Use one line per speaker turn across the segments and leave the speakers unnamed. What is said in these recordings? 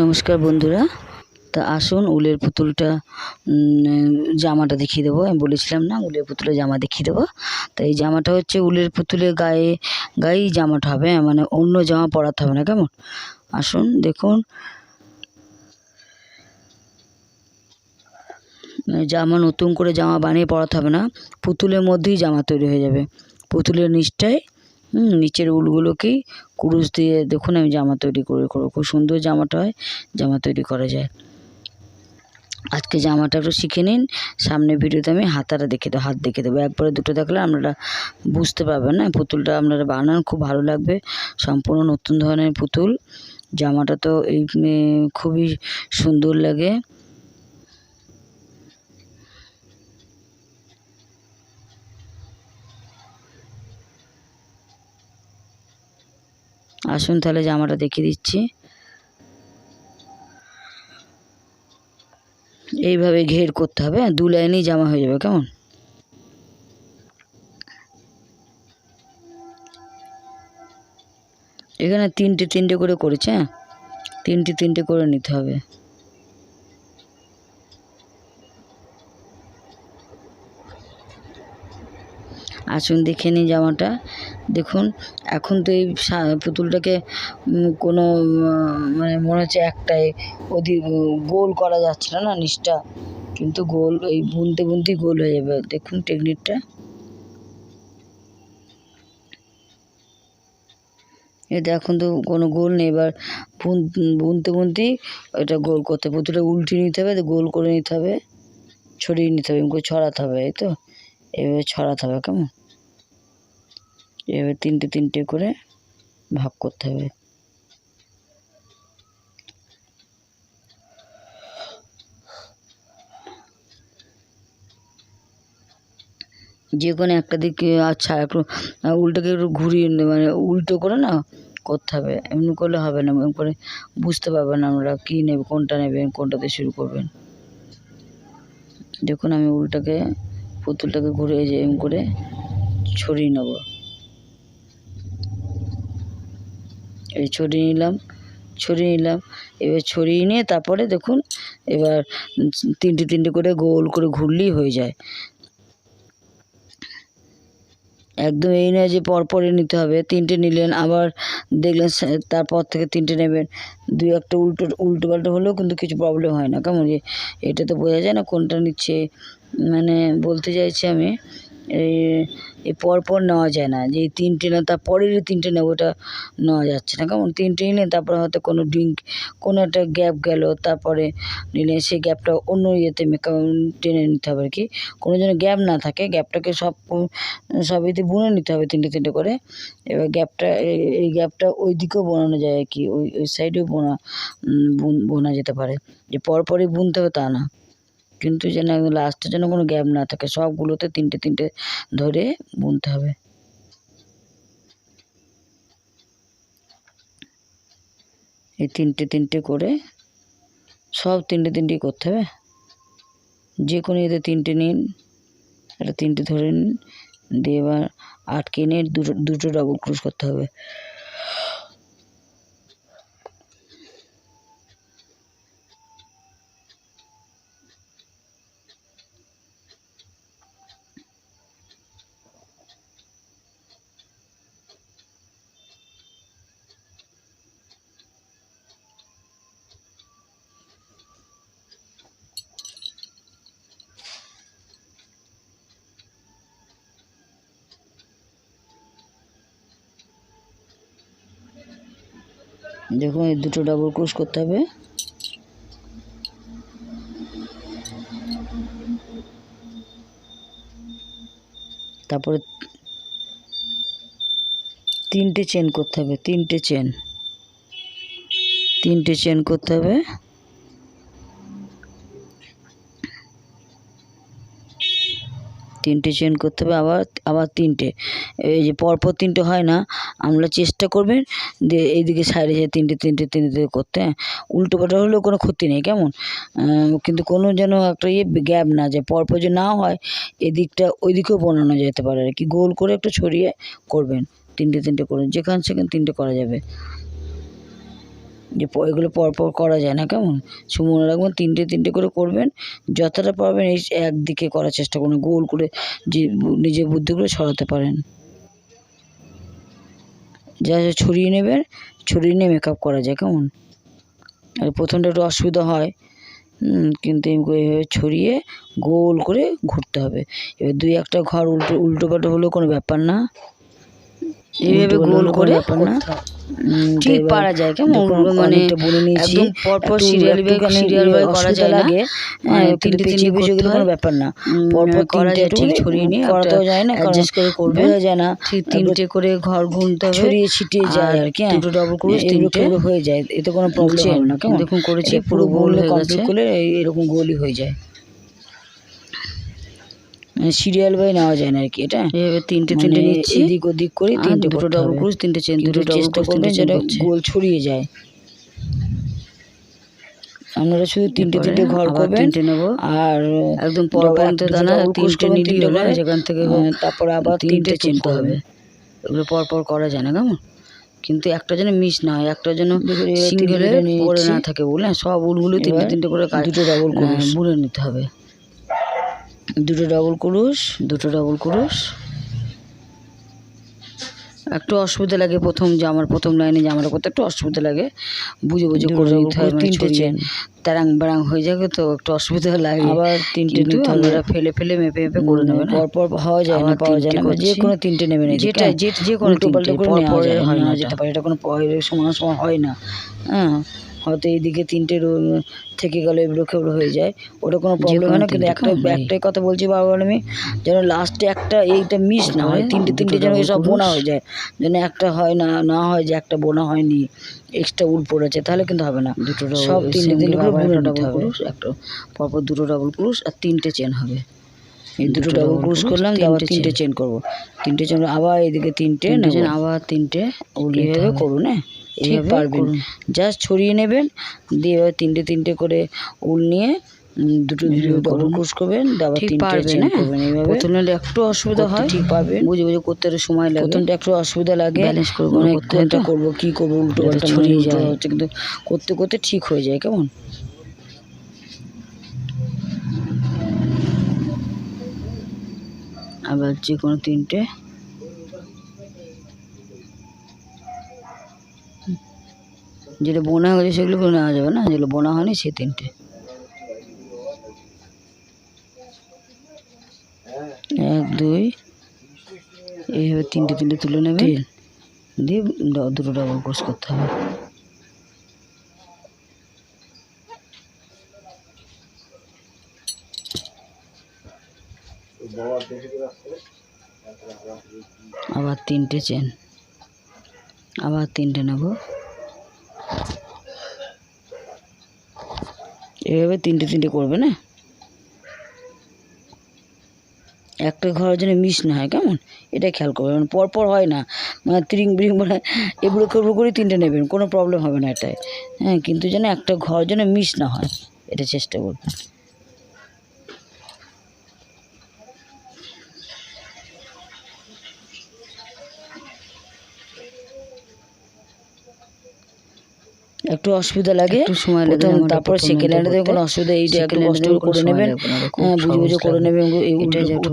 নমস্কার বন্ধুরা। তা আসুন উলের পুতুলটা জামাটা দেখিয়ে দেবো। আমি বলেছিলাম না উলের পুতুলের জামা দেখিয়ে দেবো। তা এই জামাটা হচ্ছে উলের পুতুলের গায়ে, গায়েই জামাটা হবে মানে অন্য জামা পরাতে হবে না, কেমন? আসুন, দেখুন। জামা নতুন করে জামা বানিয়ে পরাতে হবে না, পুতুলের মধ্যেই জামা তৈরি হয়ে যাবে। পুতুলের নিচটায় হুম, নিচের উলগুলোকেই কুরুশ দিয়ে দেখুন আমি জামা তৈরি করে করব। খুব সুন্দর জামাটা হয় জামা তৈরি করা যায়। আজকে জামাটা একটু শিখে নিন সামনে ভিডিওতে আমি হাতাটা দেখে দেবো হাত দেখে দেবো। একবারে দুটো দেখলে আপনারা বুঝতে পারবেন না পুতুলটা আপনারা বানান খুব ভালো লাগবে। সম্পূর্ণ নতুন ধরনের পুতুল। জামাটা তো এই খুবই সুন্দর লাগে। আসুন তাহলে জামাটা দেখিয়ে দিচ্ছি। এইভাবে ঘের করতে হবে হ্যাঁ, দু লাইনেই জামা হয়ে যাবে কেমন? এখানে তিনটে তিনটে করে করেছে হ্যাঁ? তিনটে তিনটে করে নিতে হবে। আসুন, দেখে নিন জামাটা। দেখুন, এখন তো এই পুতুলটাকে কোনো মানে মনে হচ্ছে একটাই। ওদি, গোল করা যাচ্ছে না না নিচটা। কিন্তু গোল, এই বুনতে বুনতেই গোল হয়ে যাবে। দেখুন টেকনিকটা এটা এখন তো কোনো গোল নেই। এবার বুন, বুনতে বুনতেই ওটা গোল করতে হবে। পুতুলটা উল্টিয়ে নিতে হবে গোল করে নিতে হবে। ছড়িয়ে নিতে হবে ছড়াতে হবে এই তো? এভাবে ছড়াতে হবে, কেমন? এভাবে তিনটে তিনটে করে ভাগ করতে হবে। যে কোনো একটা দিকে আচ্ছা একটু উল্টোকে একটু ঘুরিয়ে মানে উল্টো করে না করতে হবে। এমনি করলে হবে না, এমনি করে বুঝতে পারবেন আমরা কী নেবে, কোনটা নেবেন কোনটাতে শুরু করবেন দেখুন আমি উল্টাকে, পুতুলটাকে ঘুরে যে এম করে ছড়িয়ে নেব। এই ছড়িয়ে নিলাম ছড়িয়ে নিলাম। এবার ছড়িয়ে নিয়ে তারপরে দেখুন, এবার তিনটে তিনটে করে গোল করে ঘুরলেই হয়ে যায়। একদম এই নয় যে পরপরই নিতে হবে। তিনটে নিলেন, আবার দেখলেন তারপর থেকে তিনটে নেবেন। দুই একটা উল্টো উল্টো পাল্টো হলেও কিন্তু কিছু প্রবলেম হয় না। কেমন এটা তো বোঝা যায় না কোনটা নিচ্ছে। মানে বলতে চাইছি আমি এই পরপর নেওয়া যায় না। যে তিনটে না তার পরেরই তিনটে নেব ওটা নেওয়া যাচ্ছে না। কেমন? তিনটে নিলেন তারপরে হয়তো কোনো ড্রিঙ্ক কোনো একটা গ্যাপ গেল, তারপরে নিলে সেই গ্যাপটা অন্য ইয়েতে মেকআপ টেনে নিতে হবে আর কি কোনো যেন গ্যাপ না থাকে গ্যাপটাকে সব সবইতে বুনে নিতে হবে তিনটে তিনটে করে। এবার গ্যাপটা এই- গ্যাপটা ওই দিকেও বোনানো যায় আর কি ওই ওই সাইডেও বোনা বোনা যেতে পারে। যে পরপরই বুনতে হবে তা না। কিন্তু যেন লাস্টে যেন কোনো গ্যাপ না থাকে, সবগুলোতে তিনটে তিনটে ধরে বুনতে হবে। এই তিনটে তিনটে করে সব তিনটে তিনটে করতে হবে। যে কোনো এতে তিনটে নিন এটা তিনটে ধরে নিন, দিয়ে এবার আটকে নিয়ে দুটো দুটো ডবল ক্রুশ করতে হবে। দেখুন, এই দুটো ডাবল ক্রোশ করতে হবে। তারপরে তিনটে চেন করতে হবে, তিনটে চেন তিনটে চেন করতে হবে। তিনটে চেন করতে হবে, আবার আবার তিনটে। এই যে পরপর তিনটে হয় না, আমরা চেষ্টা করবেন যে এইদিকে সাইডে যে তিনটে তিনটে তিনটে করতে। হ্যাঁ উল্টো পাল্টা হলেও কোনো ক্ষতি নেই, কেমন? কিন্তু কোনো যেন একটা ইয়ে গ্যাপ না যায়, পরপর যে না হয়, এদিকটা ওই দিকেও বানানো যেতে পারে। আর কি, গোল করে একটু ছড়িয়ে করবেন, তিনটে তিনটে করে, যেখান সেখানে তিনটে করা যাবে। যে এগুলো পরপর করা যায় না, কেমন? সে রাখবেন তিনটে তিনটে করে করবেন, যতটা পারবেন এই একদিকে করার চেষ্টা করুন, গোল করে যে নিজের বুদ্ধিগুলো সরাতে পারেন। যা যা ছড়িয়ে নেবেন, ছড়িয়ে নিয়ে মেকআপ করা যায়, কেমন? আর প্রথমটা একটু অসুবিধা হয় কিন্তু এইভাবে ছড়িয়ে গোল করে ঘুরতে হবে। এবার দুই একটা ঘর উল্টো উল্টো পাল্টো হলেও কোনো ব্যাপার না। এইভাবে গোল করে
না। ঠিক পারা যায়। কেমন মানে
বলে নিয়েছি।
একদম পরপর সিরিয়াল সিরিয়াল বাই করা যায়
লাগে।
মানে তিনটে তিনটে
পেঁচিয়ে পেঁচিয়ে
করতে
গেলে কোনো ব্যাপার না। পরপর
করা যায় ঠিক ছড়িয়ে নিয়ে
করাতেও যায় না
adjust করে
করবে। যায় না।
ঠিক তিনটে করে ঘর গুনতে হবে।
ছড়িয়ে ছিটিয়ে যায় আর কি হ্যাঁ।
দুটো ডবল
করে
তিনটে।
হয়ে যায়। এতে কোনো প্রবলেম হবে না কেমন?
দেখুন করেছি, পুরো গোল হয়ে
কমপ্লিট। করলে এই- এরকম গোলই হয়ে যায়। সিরিয়াল বাই নেওয়া যায় না আর কি এটা?
এইভাবে তিনটে
মানে
তিনটে নিচ্ছি।
এদিক ওদিক করে তিনটে
দুটো ডবল
হবে।
ক্রোশ তিনটে চেন দুটো ডবল
করবেন
তিনটে চেন
গোল ছড়িয়ে যায়। আপনারা শুধু তিনটে তিনটে ঘর করবেন।
তিনটে নেব।
আর
একদম পরপর
একটা
দানা তিনটে নিলেই
তিনটে
যেখান থেকে
আহ, তারপরে আবার তিনটে চেন হবে।
এগুলো পরপর করা যায় না কেমন? কিন্তু একটা যেন মিস না হয় একটা যেন সিঙ্গেলে
তিনটে
পড়ে না থাকে বুঝলেন সব উলগুলো তিনটে তিনটে করে
দুটো ক্রোশ।
আহ, বুনে নিতে হবে।
দুটো ডবল ক্রুশ
দুটো ডবল ক্রোশ একটু অসুবিধা লাগে প্রথম জামার প্রথম লাইনে জামাটা করতে একটু অসুবিধা লাগে বুঝে বুঝে করে নিতে হয় মানে
তিনটে চেন।
তারাং বারাং হয়ে যাবে তো একটু অসুবিধা লাগে
আবার তিনটে নিতে হবে
ফেলে ফেলে মেপে মেপে করে নেবেন হ্যাঁ?
পরপর হওয়া যায় না পাওয়া যায় না যে কোনো তিনটে নেবেন এদিকে,
যেটা। যে যে কোনো
উল্টো পাল্টা
তিনটে
করে নেওয়া
হয় না।
যেতে পারে এটা কোনো সমান সমান হয় না হ্যাঁ হয়তো এইদিকে তিনটে রো- থেকে গেলে এবড়ো খেবড়ো হয়ে যায়। ওটা কোনো প্রবলেম হয় না কিন্তু একটা একটাই কথা বলছি বারবার আমি যেন লাস্টে একটা এইটা মিস না হয় তিনটে তিনটে যেন সব বোনা হয়ে যায়। যেন একটা হয় না না হয় যে একটা বোনা হয়নি এক্সট্রা উল পড়েছে তাহলে কিন্তু হবে না।
দুটো
সব তিনটে তিনটে করে
ডাবল ক্রোশ একটা পরপর দুটো ডাবল ক্রোশ আর তিনটে চেন হবে।
এই দুটো ডাবল ক্রুশ করলাম দিয়ে আবার
তিনটে
চেন করব। তিনটে চেন আবার এইদিকে তিনটে নেব।
আবার তিনটে
এইভাবে। করুন হ্যাঁ?
এইভাবে
পারবেন। জাস্ট ছড়িয়ে নেবেন দিয়ে এবার তিনটে তিনটে করে উল নিয়ে দুটো দুটো ডবল ক্রুশ করবেন আবার তিনটে চেন
হ্যাঁ?
করবেন এইভাবে
প্রথমে একটু অসুবিধা হয়।
ঠিক পারবেন।
বুঝে বুঝে করতে একটু সময় লাগে।
প্রথমটা একটু অসুবিধা লাগে।
Balance করব
মানে কোনটা করব কি করব উল্টো পাল্টা
ছড়িয়ে যায়।
হচ্ছে কিন্তু করতে করতে ঠিক হয়ে যায় কেমন?
আবার যে কোনো তিনটে
যেটা বোনা হয়ে গেছে সেগুলো নেওয়া যাবে না যেগুলো বোনা হয়নি সে তিনটে। এক দুই এইভাবে তিনটে তিনটে তুলে নেবে। দিয়ে দুটো ডবল ক্রস করতে হবে। আবার তিনটে চেন আবার তিনটে নেব। এভাবে তিনটে তিনটে করবে না? একটা ঘরের জন্য মিস না হয়, কেমন? এটা খেয়াল করবে। মানে পরপর হয় না। মানে ত্রিং বিরিং মানে এগুলো করব করেই তিনটে নেবেন, কোনো প্রবলেম হবে না এটায়। হ্যাঁ কিন্তু যেন একটা ঘর জন্য মিস না হয়, এটা চেষ্টা করবেন। একটু অসুবিধা লাগে
একটু সময় লাগে
প্রথম তারপর সেকেন্ড হ্যান্ডে কোনো। অসুবিধা এইটা একটু কষ্ট করে নেবেন বুঝে বুঝে করে নেবেন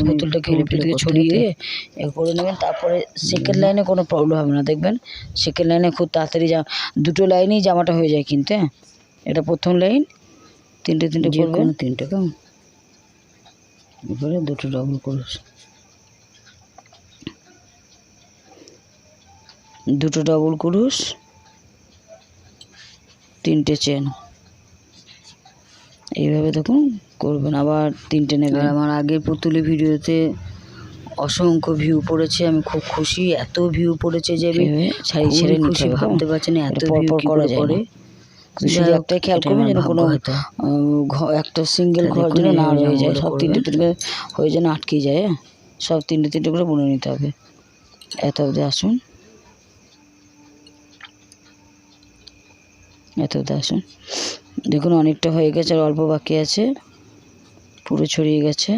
পুতুলটা খেলে থেকে ছড়িয়ে দিয়ে করে নেবেন তারপরে সেকেন্ড লাইনে কোনো প্রবলেম হবে না দেখবেন সেকেন্ড লাইনে খুব তাড়াতাড়ি যা দুটো লাইনেই জামাটা হয়ে যায় কিন্তু হ্যাঁ? এটা প্রথম লাইন তিনটে তিনটে করবেন।
কোনো তিনটে কেমন
এবারে দুটো ডবল ক্রস দুটো ডবল ক্রুশ তিনটে চেন। এইভাবে দেখুন করবেন আবার তিনটে নেবেন।
আমার আগের পুতুলি ভিডিওতে অসংখ্য ভিউ পড়েছে আমি খুব খুশি। এত ভিউ পড়েছে যে আমি খুবই
ছেড়ে
খুশি ভাবতে পারছি না এত
পরপর করা যায় শুধু একটাই খেয়াল করবেন যেন কোনো
হয়তো।
আহ, ঘ- একটা সিঙ্গেল ঘর যেন না রয়ে যায় সব। তিনটে তিনটে হয়ে যেন আটকে যায় হ্যাঁ? সব তিনটে তিনটে করে বুনে নিতে হবে। এত অবধি আসুন। এত অবধি আসুন দেখুন অনেকটা হয়ে গেছে আর অল্প বাকি আছে। পুরো ছড়িয়ে গেছে।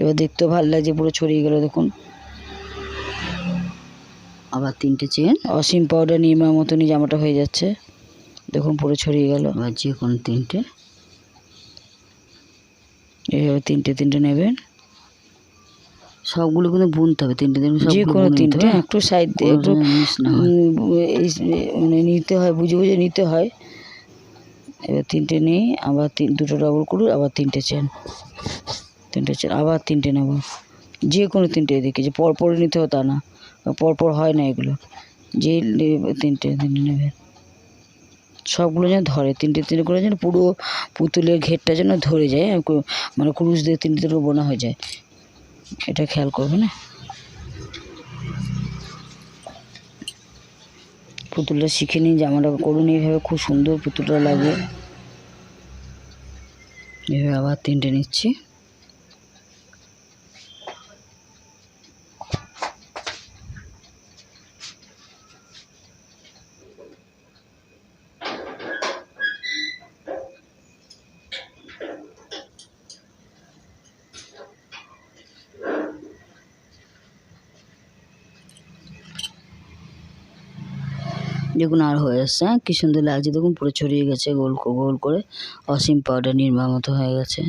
এবার দেখতেও ভালো লাগছে পুরো ছড়িয়ে গেল দেখুন। আবার তিনটে চেন
অসীম পাউডার নির্মার মতনই জামাটা হয়ে যাচ্ছে। দেখুন পুরো ছড়িয়ে গেল।
আবার যে কোনো তিনটে।
এইভাবে তিনটে তিনটে নেবেন।
সবগুলো কিন্তু বুনতে হবে তিনটে তিনটে
যে কোনো তিনটে একটু সাইড দিয়ে একটু
হয়।
মানে নিতে হয় বুঝে বুঝে নিতে হয়। এবার তিনটে নিয়ে আবার তিন দুটো ডবল করুন আবার তিনটে চেন তিনটে চেন আবার তিনটে নেব। যে কোনো তিনটে এদিকে যে পরপর নিতে হবে তা না পরপর হয় না এগুলো। যে তিনটে তিনটে নেবে। সবগুলো যেন ধরে তিনটে তিনটে করে যেন পুরো পুতুলের ঘেরটা যেন ধরে যায় মানে ক্রুশ দিয়ে তিনটে তিনটে বোনা হয়ে যায়। এটা খেয়াল করবে না? পুতুলটা শিখে নিন, জামাটা করুন, এইভাবে খুব সুন্দর পুতুলটা লাগে। এভাবে আবার তিনটে নিচ্ছি।
দেখুন আর হয়ে আসছে হ্যাঁ? কী সুন্দর লাগছে। দেখুন পুরো ছড়িয়ে গেছে গোল গোল করে। অসীম পাউডার নির্মা মতো হয়ে গেছে।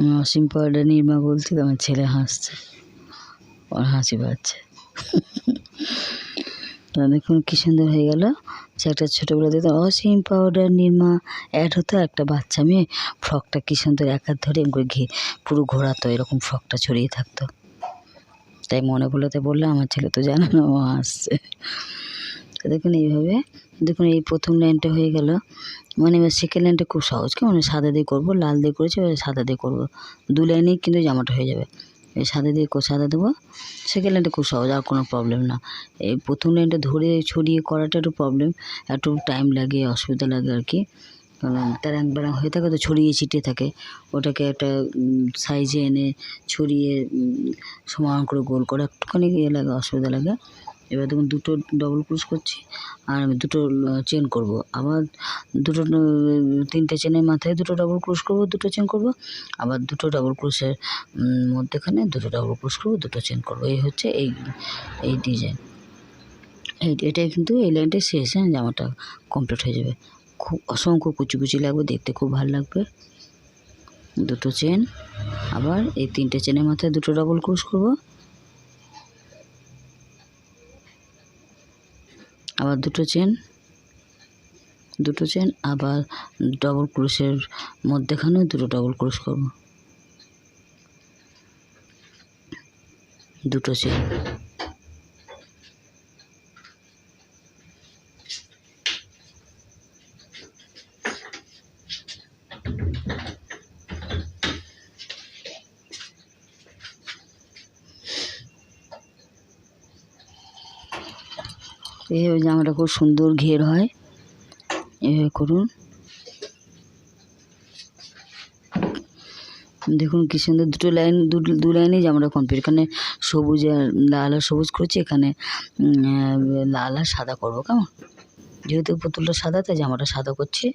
আমি অসীম পাউডার নির্মা বলছি আমার ছেলে হাসছে। ওর হাসি পাচ্ছে। তো দেখুন, কি সুন্দর হয়ে গেল। সে একটা ছোটোবেলা দিতে অসীম পাউডার নির্মা, অ্যাড হতো একটা বাচ্চা মেয়ে। ফ্রকটা কি সুন্দর, এক হাত ধরে করে ঘি, পুরো ঘোরাতো, এরকম ফ্রকটা ছড়িয়ে থাকতো। তাই মনে পড়ল, তাই বললে, আমার ছেলে তো জানে না, ও হাসছে। দেখুন এইভাবে, দেখুন এই প্রথম লাইনটা হয়ে গেল। মানে এবার সেকেন্ড লাইনটা খুব সহজ কেমন সাদা দিয়ে করব, লাল দিয়ে করেছি, এবার সাদা দিয়ে করব। দু লাইনেই কিন্তু জামাটা হয়ে যাবে। এই সাদা দিয়ে সাদা দেবো। সেকেন্ড লাইনটা খুব সহজ, আর কোনো প্রবলেম না। এই প্রথম লাইনটা ধরে ছড়িয়ে করাটা একটু প্রবলেম একটু টাইম লাগে, অসুবিধা লাগে আর কি। কারণ ট্যারাং ব্যারাং হয়ে থাকে তো ছড়িয়ে ছিটিয়ে থাকে। ওটাকে একটা সাইজে এনে ছড়িয়ে সমান করে গোল করে একটুখানি ইয়ে লাগে, অসুবিধা লাগে। এবার দেখুন দুটো ডবল ক্রুশ করছি, আর আমি দুটো চেন করব। আবার দুটো তিনটে চেনের মাথায় দুটো ডবল ক্রুশ করব, দুটো চেন করব। আবার দুটো ডবল ক্রুশের মধ্যেখানে দুটো ডবল ক্রুশ করব, দুটো চেন করব। এই হচ্ছে এই এই ডিজাইন এটাই কিন্তু এই লাইনটা শেষ হ্যাঁ জামাটা কমপ্লিট হয়ে যাবে। খুব অসংখ্য কুচি কুচি লাগবে, দেখতে খুব ভালো লাগবে। দুটো চেন আবার এই তিনটে চেনের মাথায় দুটো ডবল ক্রুশ করব। আবার দুটো চেন দুটো চেন, আবার ডবল ক্রোশের মধ্যেখানেও দুটো ডবল ক্রোশ করব। দুটো চেন। এইভাবে জামাটা খুব সুন্দর ঘের হয়। এভাবে করুন। দেখুন কি সুন্দর দুটো লাইন, দু- লাইনেই জামাটা কমপ্লিট এখানে সবুজ আর লাল আর সবুজ করছি, এখানে লাল আর সাদা করব, কেমন? যেহেতু পুতুলটা সাদা, তাই জামাটা সাদা করছি।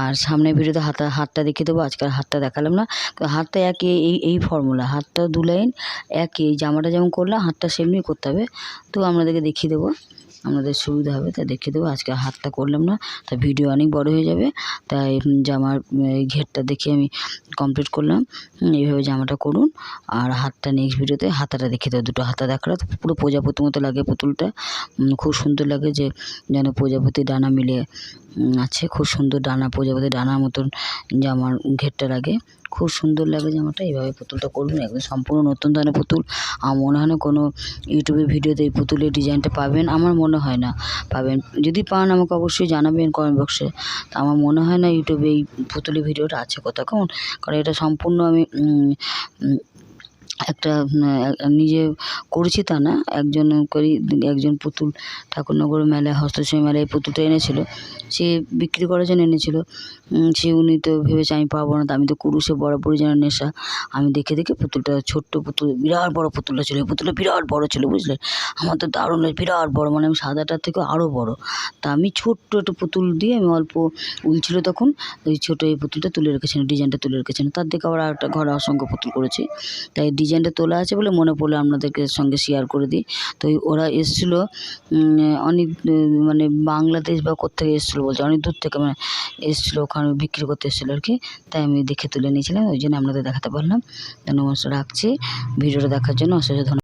আর সামনের ভিডিওতে হাতা হাতটা দেখিয়ে দেবো আজকাল হাতটা দেখালাম না। হাতটা একই, এই এই ফর্মুলা হাতটা দু লাইন একই, জামাটা যেমন করলাম, হাতটা সেমনি করতে হবে। তো আপনাদেরকে দেখিয়ে দেবো, আপনাদের সুবিধা হবে, তা দেখিয়ে দেবো, আজকে হাতটা করলাম না, তা ভিডিও অনেক বড় হয়ে যাবে। তাই জামার এই ঘেরটা দেখে আমি কমপ্লিট করলাম। এইভাবে জামাটা করুন, আর হাতটা নেক্সট ভিডিওতে হাতাটা দেখিয়ে দেবো, দুটো হাতা দেখালে পুরো প্রজাপতির মতো লাগে পুতুলটা। খুব সুন্দর লাগে যে যেন প্রজাপতি ডানা মিলে আছে, খুব সুন্দর ডানা প্রজাপতি ডানার মতন জামার ঘেরটা লাগে। খুব সুন্দর লাগে জামাটা, এইভাবে পুতুলটা করুন একদম সম্পূর্ণ নতুন ধরনের পুতুল। আমার মনে হয় না কোনো ইউটিউবে ভিডিওতে এই পুতুলের ডিজাইনটা পাবেন, আমার মনে হয় না পাবেন। যদি পান আমাকে অবশ্যই জানাবেন কমেন্ট বক্সে তা আমার মনে হয় না ইউটিউবে এই পুতুলের ভিডিওটা আছে কোথাও, কেমন? কারণ এটা সম্পূর্ণ আমি একটা নিজে করেছি তা না, একজন করি, একজন পুতুল ঠাকুরনগর মেলায়, হস্তশিল্প মেলায় পুতুলটা এনেছিল। সে বিক্রি করার জন্য এনেছিল। সে, উনি তো ভেবেছে আমি পাবো না আমি তো কুরুশে বরাবরই যেন নেশা। আমি দেখে দেখে পুতুলটা, ছোট্ট পুতুল, বিরাট বড় পুতুলটা ছিল। পুতুলটা বিরাট বড় ছিল, বুঝলে? আমার তো দারুণ বিরাট বড় মানে আমি সাদাটার থেকে আরও বড়। তা আমি ছোট্ট একটা পুতুল দিয়ে আমি অল্প উল ছিল তখন, ওই ছোটো এই পুতুলটা তুলে রেখেছিলাম, ডিজাইনটা তুলে রেখেছিলাম। তার দিকে আবার একটা ঘরে অসংখ্য পুতুল করেছি। তাই ডিজাইনটা তোলা আছে বলে মনে পড়ল আপনাদেরকে সঙ্গে শেয়ার করে দিই। তো ওরা এসেছিল অনেক মানে বাংলাদেশ বা কোথেকে এসেছিল বলছে, অনেক দূর থেকে মানে এসেছিল, ওখানে বিক্রি করতে এসেছিল আর কি। তাই আমি দেখে তুলে নিয়েছিলাম, ওই জন্য আপনাদের দেখাতে পারলাম। ধন্যবাদ, রাখছি। ভিডিওটা দেখার জন্য ধন্যবাদ।